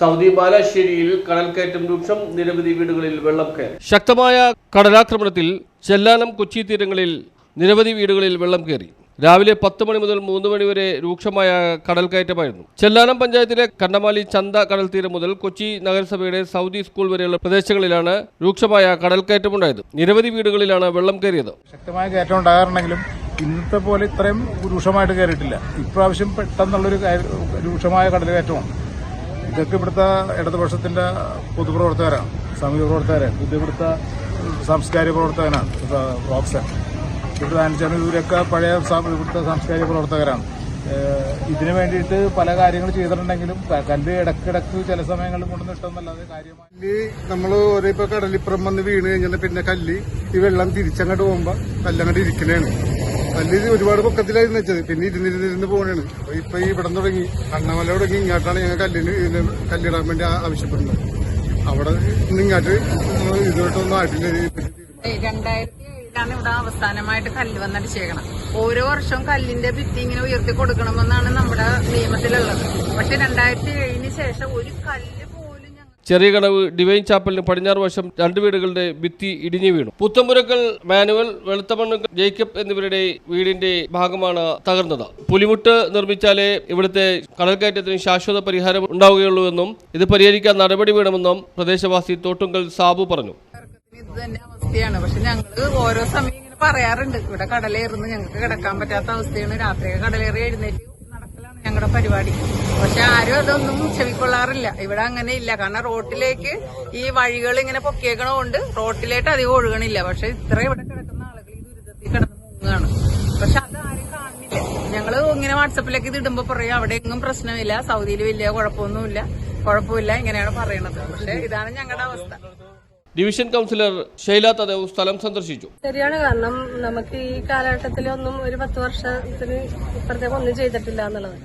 Saudi ബാലാശ്ശേരിയിൽ കടൽക്കയറ്റം രൂക്ഷം നിരവധി വീടുകളിൽ വെള്ളം കയറി. ശക്തമായ കടലാക്രമണത്തിൽ ചെല്ലാനം കൊച്ചി തീരങ്ങളിൽ നിരവധി വീടുകളിൽ വെള്ളം കയറി. രാവിലെ പത്ത് മണി മുതൽ മൂന്ന് മണി വരെ രൂക്ഷമായ കടൽക്കയറ്റമായിരുന്നു. ചെല്ലാനം പഞ്ചായത്തിലെ കണ്ണമാലി ചന്ത കടൽ തീരം മുതൽ കൊച്ചി നഗരസഭയുടെ സൗദി സ്കൂൾ വരെയുള്ള പ്രദേശങ്ങളിലാണ് രൂക്ഷമായ കടൽക്കയറ്റമുണ്ടായത്. നിരവധി വീടുകളിലാണ് വെള്ളം കയറിയത്. ശക്തമായ കയറ്റം ഉണ്ടാകാറുണ്ടെങ്കിലും ഇന്നത്തെ പോലെ ഇത്രയും രൂക്ഷമായിട്ട് കയറിയിട്ടില്ല. ഇപ്രാവശ്യം പെട്ടെന്നുള്ളൊരു രൂക്ഷമായ കടൽ കയറ്റമാണ് ഇതൊക്കെ ഇവിടുത്തെ ഇടതുപക്ഷത്തിന്റെ പൊതുപ്രവർത്തകരാണ് സാമൂഹ്യ പ്രവർത്തകരാണ് ഇത് ഇവിടുത്തെ സാംസ്കാരിക പ്രവർത്തകനാണ് റോക്സൺ ഇവിടുത്തെ ആൻചാൻ ഇവരൊക്കെ പഴയ ഇവിടുത്തെ സാംസ്കാരിക പ്രവർത്തകരാണ്. ഇതിനു വേണ്ടിയിട്ട് പല കാര്യങ്ങൾ ചെയ്തിട്ടുണ്ടെങ്കിലും കല്ല് ഇടക്കിടക്ക് ചില സമയങ്ങളിൽ കൊണ്ടുവന്നിട്ടെന്നല്ലാതെ കാര്യമായി കല്ല് നമ്മൾ ഒരേ ഇപ്പൊ കടലിപ്പുറം വന്ന് വീണ് കഴിഞ്ഞാൽ പിന്നെ കല്ല് ഈ വെള്ളം തിരിച്ചങ്ങോട്ട് പോകുമ്പോ കല്ലങ്ങോട്ട് ഇരിക്കണേണ്. ഇത് ഒരുപാട് പൊക്കത്തിലായിരുന്നു വെച്ചത്. പിന്നെ ഇരുന്നിരുന്നിരുന്ന് പോകണേണ് ഇപ്പൊ ഈ ഇവിടം തുടങ്ങി. കണ്ണമല തുടങ്ങി ഇങ്ങോട്ടാണ് ഞങ്ങൾ കല്ലിന് കല്ലിടാൻ വേണ്ടി ആവശ്യപ്പെടുന്നത്. അവിടെ നിന്ന് ഇങ്ങോട്ട് ഇതുമായിട്ടൊന്നും ആയിട്ടില്ല. രണ്ടായിരത്തി ഇവിടെ അവസാനമായിട്ട് കല്ല് വന്നടിച്ചേക്കണം ഓരോ വർഷവും കല്ലിന്റെ ഭിത്തി ഇങ്ങനെ ഉയർത്തി കൊടുക്കണമെന്നാണ് നമ്മുടെ നിയമത്തിലുള്ളത്. പക്ഷെ രണ്ടായിരത്തി ഏഴിന് ശേഷം ഒരു കല്ല് പോലും ഞങ്ങൾ ചെറിയ കടവ് ഡിവൈൻ ചാപ്പലിന് പടിഞ്ഞാറ് വശം രണ്ട് വീടുകളുടെ ഭിത്തി ഇടിഞ്ഞു വീണു. പുത്തമ്പുരക്കൽ മാനുവൽ വെളുത്തമണ്ണ് ജേക്കബ് എന്നിവരുടെ വീടിന്റെ ഭാഗമാണ് തകർന്നത്. പുലിമുട്ട് നിർമ്മിച്ചാലേ ഇവിടുത്തെ കടൽക്കയറ്റത്തിന് ശാശ്വത പരിഹാരം ഉണ്ടാവുകയുള്ളൂ എന്നും ഇത് പരിഹരിക്കാൻ നടപടി വേണമെന്നും പ്രദേശവാസി തോട്ടുങ്കൽ സാബു പറഞ്ഞു. അവസ്ഥയാണ്. പക്ഷെ ഞങ്ങൾ ഓരോ സമയം ഇങ്ങനെ പറയാറുണ്ട്. ഇവിടെ കടലേറുന്നു. ഞങ്ങൾക്ക് കിടക്കാൻ പറ്റാത്ത അവസ്ഥയാണ്. രാത്രിയൊക്കെ കടലേറി എഴുന്നേറ്റ് ഞങ്ങളുടെ പരിപാടി. പക്ഷെ ആരും അതൊന്നും ചെവിക്കൊള്ളാറില്ല. ഇവിടെ അങ്ങനെ ഇല്ല. കാരണം റോട്ടിലേക്ക് ഈ വഴികൾ ഇങ്ങനെ പൊക്കിയേക്കണോണ്ട് റോട്ടിലേക്ക് അധികം ഒഴുകണില്ല. പക്ഷെ ഇത്ര ഇവിടെ കിടക്കുന്ന ആളുകൾ ഈ ദുരിതത്തിൽ കിടന്ന് മുങ്ങാണ്. പക്ഷെ ആരും കാണുന്നില്ല. ഞങ്ങൾ ഇങ്ങനെ വാട്സപ്പിലേക്ക് ഇത് ഇടുമ്പോ പറയും അവിടെ എങ്ങും പ്രശ്നമില്ല. സൗദിയിൽ വലിയ കുഴപ്പമൊന്നുമില്ല. കുഴപ്പമില്ല. ഇങ്ങനെയാണ് പറയണത്. പക്ഷെ ഇതാണ് ഞങ്ങളുടെ അവസ്ഥ. ഡിവിഷൻ കൗൺസിലർ ശൈല തദേവ് സ്ഥലം സന്ദർശിച്ചു. ശരിയാണ് കാരണം നമുക്ക് ഈ കാലഘട്ടത്തിൽ ഒന്നും ഒരു പത്ത് വർഷത്തിന് ഇപ്പുറത്തേക്ക് ഒന്നും ചെയ്തിട്ടില്ല എന്നുള്ളത്.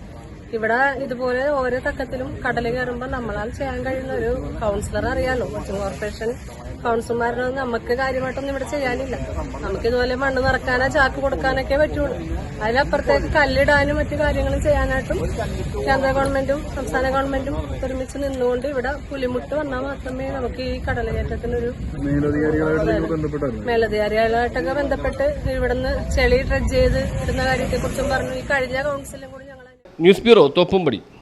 ഇവിടെ ഇതുപോലെ ഓരോ തക്കത്തിലും കടൽ കയറുമ്പോൾ നമ്മളാൽ ചെയ്യാൻ കഴിയുന്ന ഒരു കൗൺസിലർ അറിയാലോ കോർപ്പറേഷൻ കൗൺസിലർമാരൊന്നും നമുക്ക് കാര്യമായിട്ടൊന്നും ഇവിടെ ചെയ്യാനില്ല. നമുക്ക് ഇതുപോലെ മണ്ണ് നിറക്കാനോ ചാക്ക് കൊടുക്കാനൊക്കെ പറ്റുള്ളൂ. അതിലപ്പുറത്തേക്ക് കല്ലിടാനും മറ്റു കാര്യങ്ങളും ചെയ്യാനായിട്ടും കേന്ദ്ര ഗവൺമെന്റും സംസ്ഥാന ഗവൺമെന്റും ഒരുമിച്ച് നിന്നുകൊണ്ട് ഇവിടെ പുലിമുട്ട് വന്നാൽ മാത്രമേ നമുക്ക് ഈ കടലകയറ്റത്തിനൊരു മേലധികാരികളായിട്ടൊക്കെ ബന്ധപ്പെട്ട് ഇവിടുന്ന് ചെളി ഡ്രഡ്ജ് ചെയ്ത് ഇടുന്ന കാര്യത്തെ കുറിച്ചും പറഞ്ഞു. ഈ കഴിഞ്ഞ കൗൺസിലും കൂടി ഞങ്ങൾ ന്യൂസ് ബ്യൂറോ തോപ്പുംപടി.